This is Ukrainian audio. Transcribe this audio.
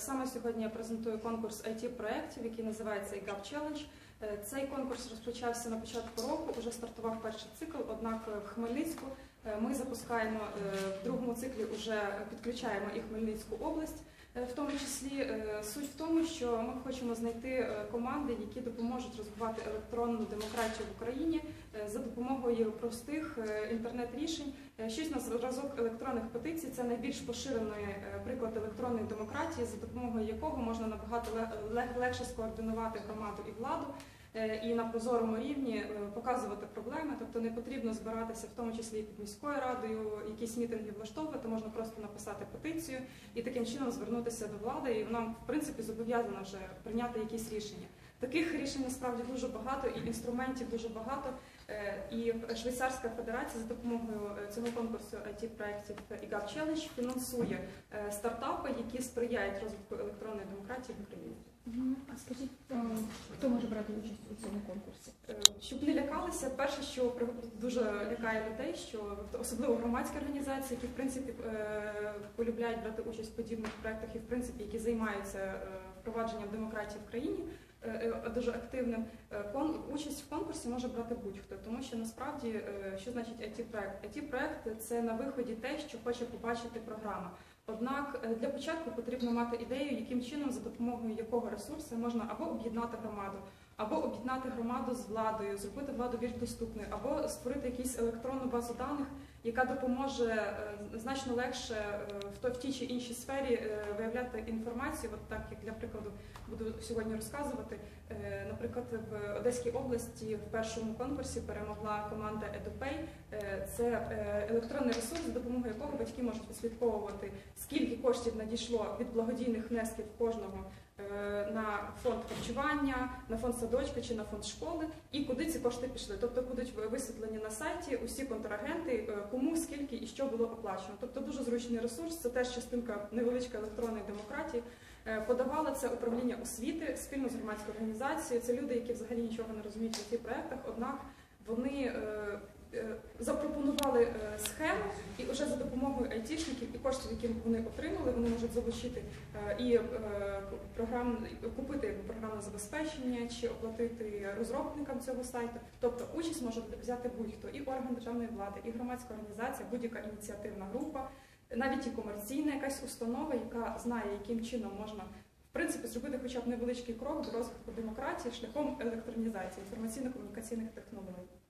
Саме сьогодні я презентую конкурс it проєктів, який називається IGAP Challenge. Е, Цей конкурс розпочався на початку року, вже стартував перший цикл. Однак в Хмельницьку е, ми запускаємо е, в другому циклі, вже підключаємо і Хмельницьку область. Е, В тому числі е, суть в тому, що ми хочемо знайти е, команди, які допоможуть розвивати електронну демократію в Україні за допомогою простих інтернет-рішень. Щось на зразок електронних петицій це найбільш поширений приклад електронної демократії, за допомогою якого можна набагато ле- легше скоординувати громаду і владу. Е, І на прозорому рівні е, показувати проблеми, тобто не потрібно збиратися, в тому числі і під міською радою, якісь мітинги влаштовувати, можна просто написати петицію і таким чином звернутися до влади, і вона в принципі зобов'язана вже прийняти якісь рішення. Таких рішень насправді дуже багато, і інструментів дуже багато. Е, І Швейцарська федерація за допомогою е, цього конкурсу it проєктів IGAP Challenge фінансує е, стартапи, які сприяють розвитку електронної демократії в Україні. А скажіть, хто може брати участь у цьому конкурсі? Щоб не лякалися, перше, що дуже лякає людей, що особливо громадські організації, які в принципі полюбляють брати участь в подібних проектах і в принципі які займаються впровадженням демократії в країні. Е, е, Дуже активним Е, участь в конкурсі може брати будь-хто, тому що насправді що значить it проект it проект це на виході те, що хоче побачити програма. Однак для початку потрібно мати ідею, яким чином за допомогою якого ресурсу можна або об'єднати громаду, або об'єднати громаду з владою, зробити владу більш доступною, або створити якусь електронну базу даних, яка допоможе е, значно легше е, в тій чи іншій сфері е, виявляти інформацію. От так як для прикладу буду сьогодні розказувати. Наприклад, в Одеській області в першому конкурсі перемогла команда EduPay. Це електронний ресурс, за допомогою якого батьки можуть відслідковувати, скільки коштів надійшло від благодійних внесків кожного на фонд харчування, на фонд садочка чи на фонд школи, і куди ці кошти пішли. Тобто будуть висвітлені на сайті усі контрагенти, е, кому скільки і що було оплачено. Тобто дуже зручний ресурс. Це теж частинка невеличка електронної демократії. Е, Подавало це управління освіти спільно з громадською організацією. Це люди, які взагалі нічого не розуміють в цих проектах. Однак вони е, е, запропонували е, схему, і вже за допомогою айтішників і коштів, які вони отримали, вони можуть залучити е, і е, програм купити програмне забезпечення чи оплатити розробникам цього сайту. Тобто участь може взяти будь-хто і орган державної влади, і громадська організація, будь-яка ініціативна група, навіть і комерційна якась установа, яка знає, яким чином можна. В принципі, зробити хоча б невеличкий крок до розвитку демократії шляхом електронізації інформаційно-комунікаційних технологій.